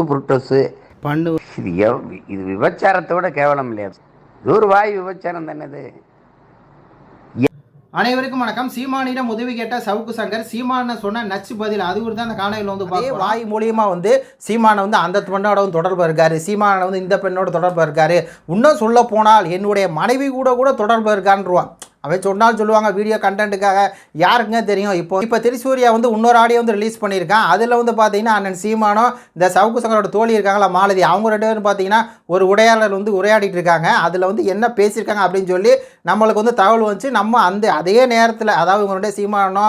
YouTube புருட்டஸு பண்ணு இது எவ்- இது விபச்சாரத்தோட கேவலம் இல்லையா? இது ஒரு வாய் விபச்சாரம் தானே இது. அனைவருக்கும் வணக்கம். சீமானிடம் உதவி கேட்ட சவுக்கு சங்கர் சீமான சொன்ன நச்சு பதில் அது தான் அந்த காணொலியில் வந்து அதே வாய் மூலியமா வந்து சீமானை வந்து அந்த பெண்ணோட தொடர்பு இருக்காரு. சீமானை வந்து இந்த பெண்ணோட தொடர்பு இருக்காரு. இன்னும் சொல்ல போனால் என்னுடைய மனைவி கூட கூட தொடர்பு இருக்கான்ருவான் அவன் சொன்னாலும் சொல்லுவாங்க வீடியோ கண்டென்ட்டுக்காக யாருக்குங்க தெரியும்? இப்போ இப்போ திரிசூர்யா வந்து இன்னொரு ஆடியோ வந்து ரிலீஸ் பண்ணியிருக்கான். அதில் வந்து பார்த்தீங்கன்னா அண்ணன் சீமானோ இந்த சவுக்கு சங்கரோட தோழி இருக்காங்களா மாலதி அவங்க ரெண்டு பேரும் பார்த்தீங்கன்னா ஒரு உரையாளர் வந்து உரையாடிட்டு இருக்காங்க. அதில் வந்து என்ன பேசியிருக்காங்க அப்படின்னு சொல்லி நம்மளுக்கு வந்து தகவல் வந்துச்சு. நம்ம அந்த அதே நேரத்தில் அதாவது இவங்களுடைய சீமானோ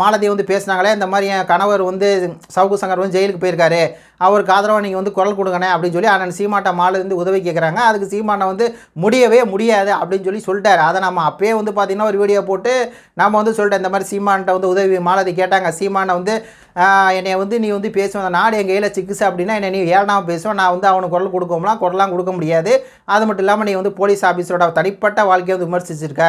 மாலதி வந்து பேசினாங்களே இந்த மாதிரி என் கணவர் வந்து சவுக்கு சங்கர் வந்து ஜெயிலுக்கு போயிருக்காரு. அவருக்கு ஆதரவாக நீங்கள் வந்து குரல் கொடுங்கண்ணே அப்படின்னு சொல்லி அண்ணன் சீமாட்டை மாலை உதவி கேட்குறாங்க அதுக்கு சீமானை வந்து முடியவே முடியாது அப்படின்னு சொல்லி சொல்லிட்டாரு. அதை நம்ம அப்பயே வந்து பார்த்திங்கன்னா ஒரு வீடியோ போட்டு நம்ம வந்து சொல்லிட்டேன் இந்த மாதிரி சீமான்ட்ட வந்து உதவி மாலதி கேட்டாங்க. சீமானை வந்து என்னை வந்து நீ வந்து பேசுவேன் அந்த நாடு எங்கள் கையில் சிக்கிச்சு அப்படின்னா என்னை நீ ஏழாமல் பேசுவேன் நான் வந்து அவனுக்கு குரல் கொடுக்கோம்லாம் குரலாம் கொடுக்க முடியாது. அது மட்டும் இல்லாமல் நீ வந்து போலீஸ் ஆஃபீஸரோட தனிப்பட்ட வாழ்க்கையை வந்து விமர்சிச்சிருக்க.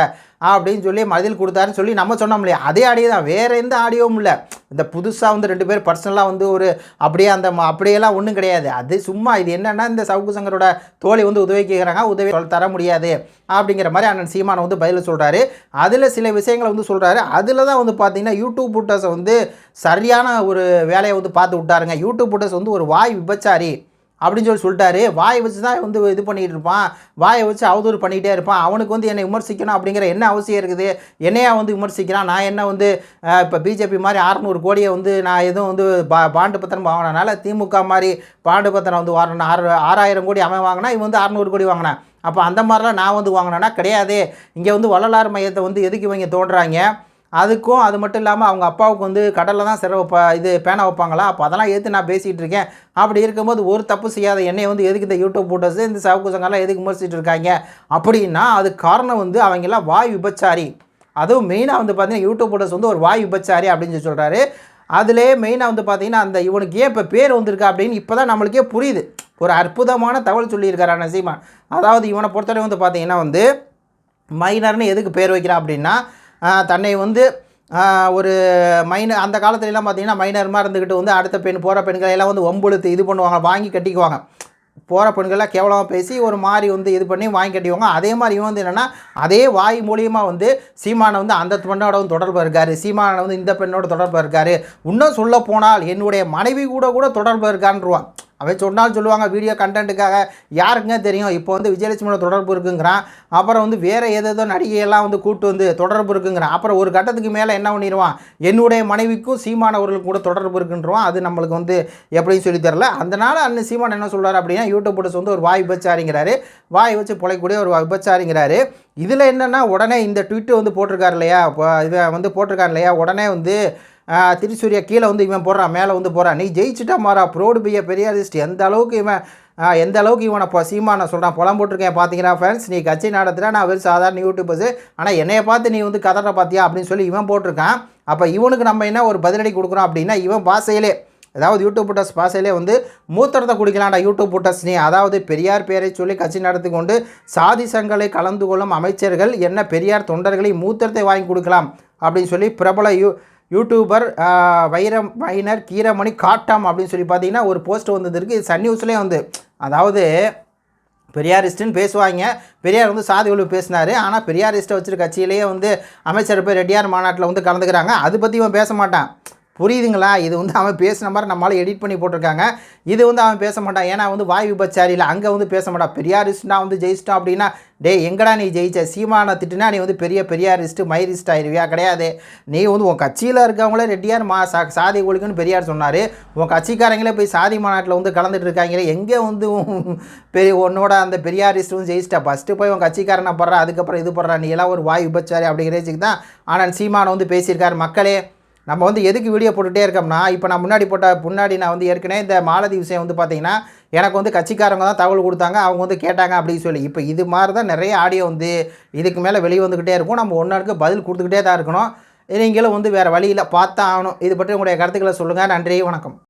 அப்படின்னு சொல்லி மதில் கொடுத்தாருன்னு சொல்லி நம்ம சொன்னோம் இல்லையா? அதே ஆடியோ தான் வேறு எந்த ஆடியோவும் இல்லை. இந்த புதுசாக வந்து ரெண்டு பேர் பர்சனலாக வந்து ஒரு அப்படியே அந்த ம- அப்படியெல்லாம் ஒன்றும் கிடையாது. அது சும்மா இது என்னென்னா இந்த சவுக்கு சங்கரோட தோழி வந்து உதவி கேட்குறாங்க உதவி சொல்ல தர முடியாது அப்படிங்கிற மாதிரி அண்ணன் சீமானை வந்து பதில் சொல்கிறாரு அதில் சில விஷயங்களை வந்து சொல்கிறாரு அதில் தான் வந்து பார்த்தீங்கன்னா யூடியூப் புட்டஸை வந்து சரியான ஒரு வேலையை வந்து பார்த்து விட்டாருங்க. யூடியூப் புட்டஸ் வந்து ஒரு வாய் விபச்சாரி. அப்படின்னு சொல்லி சொல்லிட்டாரு. வாயை வச்சு தான் வந்து இது பண்ணிகிட்டு இருப்பான். வாயை வச்சு அவதூறு பண்ணிகிட்டே இருப்பான். அவனுக்கு வந்து என்னை விமர்சிக்கணும் அப்படிங்கிற என்ன அவசியம் இருக்குது? என்னையா வந்து விமர்சிக்கிறான்? நான் என்ன வந்து இப்போ பிஜேபி மாதிரி அறநூறு கோடியை வந்து நான் எதுவும் வந்து பா பாண்டு பத்திரம் வாங்கினனால திமுக மாதிரி பாண்டு பத்திரம் வந்து வாங்கினா ஆறு ஆறாயிரம் கோடி அவன் வாங்கினா இவன் வந்து அறநூறு கோடி வாங்கினேன். அப்போ அந்த மாதிரிலாம் நான் வந்து வாங்கினேன்னா கிடையாது. இங்கே வந்து வள்ளலார் மையத்தை வந்து எதுக்கு இவங்க தோன்றாங்க அதுக்கும் அது மட்டும் இல்லாமல் அவங்க அப்பாவுக்கு வந்து கடலில் தான் சிற இது பேனை வைப்பாங்களா? அப்போ அதெல்லாம் ஏற்று நான் பேசிகிட்டு இருக்கேன். அப்படி இருக்கும்போது ஒரு தப்பு செய்யாத என்னை வந்து எதுக்கு இந்த யூடியூப் போட்டோஸ் இந்த சவுக்கு எதுக்கு விமர்சிச்சுட்டு இருக்காங்க? அப்படின்னா அது காரணம் வந்து அவங்கெல்லாம் வாய் விபச்சாரி. அதுவும் மெயினாக வந்து பார்த்தீங்கன்னா யூடியூப் போட்டோஸ் வந்து ஒரு வாய் விபச்சாரி அப்படின்னு சொல்லி சொல்கிறாரு அதிலே மெயினாக வந்து பார்த்தீங்கன்னா அந்த இவனுக்கு ஏன் இப்போ பேர் வந்திருக்கா அப்படின்னு இப்போ தான் நம்மளுக்கே புரியுது. ஒரு அற்புதமான தகவல் சொல்லியிருக்காரு நசீமா அதாவது இவனை பொறுத்தவரை வந்து பார்த்தீங்கன்னா வந்து மைனர்னு எதுக்கு பேர் வைக்கிறான் அப்படின்னா தன்னை வந்து ஒரு மைனர் அந்த காலத்துலலாம் பார்த்தீங்கன்னா மைனர்மாக இருந்துக்கிட்டு வந்து அடுத்த பெண் போகிற பெண்களை எல்லாம் வந்து ஒம்புழுத்து இது பண்ணுவாங்க வாங்கி கட்டிக்குவாங்க. போகிற பெண்கள்லாம் கேவலமாக பேசி ஒரு மாதிரி வந்து இது பண்ணி வாங்கி கட்டிவாங்க அதே மாதிரி இவன் வந்து என்னென்னா அதே வாய் மூலியமாக வந்து சீமானை வந்து அந்த பெண்ணோட வந்து தொடர்பு இருக்கார். சீமானை வந்து இந்த பெண்ணோட தொடர்பு இருக்கார். இன்னும் சொல்ல போனால் என்னுடைய மனைவி கூட கூட தொடர்பு இருக்கான்ருவான் அவன் சொன்னாலும் சொல்லுவாங்க வீடியோ கண்டென்ட்டுக்காக யாருக்குங்க தெரியும்? இப்போ வந்து விஜயலட்சுமியோட தொடர்பு இருக்குங்கிறான். அப்புறம் வந்து வேறு ஏதேதோ நடிகையெல்லாம் வந்து கூட்டு வந்து தொடர்பு இருக்குங்கிறான். அப்புறம் ஒரு கட்டத்துக்கு மேலே என்ன பண்ணிடுவான் என்னுடைய மனைவிக்கும் சீமான் அவர்களுக்கும் கூட தொடர்பு இருக்குன்றவான். அது நம்மளுக்கு வந்து எப்படின்னு சொல்லி தெரில அதனால் அண்ணன் சீமான் என்ன சொல்கிறார் அப்படின்னா யூடியூப் வந்து ஒரு வாய் விபச்சாரிங்கிறாரு. வாய் வச்சு பிழைக்கூடிய ஒரு விபச்சாரிங்கிறாரு. இதில் என்னென்னா உடனே இந்த ட்விட்டு வந்து போட்டிருக்காரு இல்லையா? இப்போ இதை வந்து போட்டிருக்காரு இல்லையா? உடனே வந்து திரிசூர்யா கீழே வந்து இவன் போடுறான் மேலே வந்து போகிறான் நீ ஜெயிச்சுட்டா மாறா ப்ரோடு பைய பெரியாரிஸ்ட் எந்த அளவுக்கு இவன் எந்த அளவுக்கு இவனை இப்போ நான் சொல்கிறான் புலம் போட்டிருக்கேன் பார்த்தீங்கன்னா ஃப்ரெண்ட்ஸ் நீ கட்சி நடத்துனா நான் வெறும் சாதாரண யூடியூபர்ஸு ஆனால் என்னைய பார்த்து நீ வந்து கதற பார்த்தியா அப்படின்னு சொல்லி இவன் போட்டிருக்கான். அப்போ இவனுக்கு நம்ம என்ன ஒரு பதிலடி கொடுக்குறோம் அப்படின்னா இவன் பாசையிலே அதாவது யூடியூப் புட்டஸ் பாசையிலே வந்து மூத்திரத்தை குடிக்கலாம்டா யூடியூப் புட்டஸ் நீ. அதாவது பெரியார் பேரை சொல்லி கட்சி நடத்தி கொண்டு சாதி சங்களை கலந்து கொள்ளும் அமைச்சர்கள் என்ன பெரியார் தொண்டர்களை மூத்திரத்தை வாங்கி கொடுக்கலாம் அப்படின்னு சொல்லி பிரபல யூ யூடியூபர் வைரம் வைனர் கீரமணி காட்டாம் அப்படின்னு சொல்லி பார்த்தீங்கன்னா ஒரு போஸ்ட் வந்ததுருக்கு சன் நியூஸ்லேயே வந்து அதாவது பெரியாரிஸ்ட்டுன்னு பேசுவாங்க. பெரியார் வந்து சாதி ஒழிவு பேசினார். ஆனால் பெரியாரிஸ்ட்டை வச்சிருக்க கட்சியிலேயே வந்து அமைச்சர் போய் ரெட்டியார் மாநாட்டில் வந்து கலந்துக்கிறாங்க. அதை பற்றி இவன் பேச மாட்டான். புரியுதுங்களா? இது வந்து அவன் பேசின மாதிரி நம்மளால் எடிட் பண்ணி போட்டிருக்காங்க. இது வந்து அவன் பேச மாட்டான். ஏன்னா வந்து வாய் விபச்சாரியில் அங்கே வந்து பேச மாட்டான். பெரியாரிஸ்ட்னா வந்து ஜெயிச்சிட்டான் அப்படின்னா டேய் எங்கடா நீ ஜெயிச்ச? சீமானை திட்டுனா நீ வந்து பெரிய பெரியாரிஸ்ட்டு மைரிஸ்ட் ஆயிருவியா? கிடையாது. நீ வந்து உன் கட்சியில் இருக்கவங்களே ரெட்டியார் மா சா சாதி ஒழிக்குன்னு பெரியார் சொன்னார். உன் கட்சிக்காரங்களே போய் சாதி மாநாட்டில் வந்து கலந்துட்டு இருக்காங்களே எங்கே வந்து பெரிய உன்னோட அந்த பெரியாரிஸ்ட் வந்து ஜெயிச்சிட்டா? ஃபஸ்ட்டு போய் உன் கட்சிக்காரனை படுறா அதுக்கப்புறம் இது படுறா? நீ எல்லாம் ஒரு வாய் விபச்சாரி அப்படிங்கிறதுக்கு தான் ஆனால் சீமான வந்து பேசியிருக்காரு மக்களே. நம்ம வந்து எதுக்கு வீடியோ போட்டுகிட்டே இருக்கோம்னா இப்போ நான் முன்னாடி போட்ட முன்னாடி நான் வந்து ஏற்கனவே இந்த மாலதி விஷயம் வந்து பார்த்தீங்கன்னா எனக்கு வந்து கட்சிக்காரங்க தான் தகவல் கொடுத்தாங்க அவங்க வந்து கேட்டாங்க அப்படின்னு சொல்லி. இப்போ இது மாதிரி தான் நிறைய ஆடியோ வந்து இதுக்கு மேலே வெளியே வந்துக்கிட்டே இருக்கும். நம்ம ஒன்றாருக்கு பதில் கொடுத்துக்கிட்டே தான் இருக்கணும். நீங்களும் வந்து வேறு வழியில் பார்த்தா ஆகணும். இது பற்றி உங்களுடைய கருத்துக்களை சொல்லுங்கள் நன்றி வணக்கம்.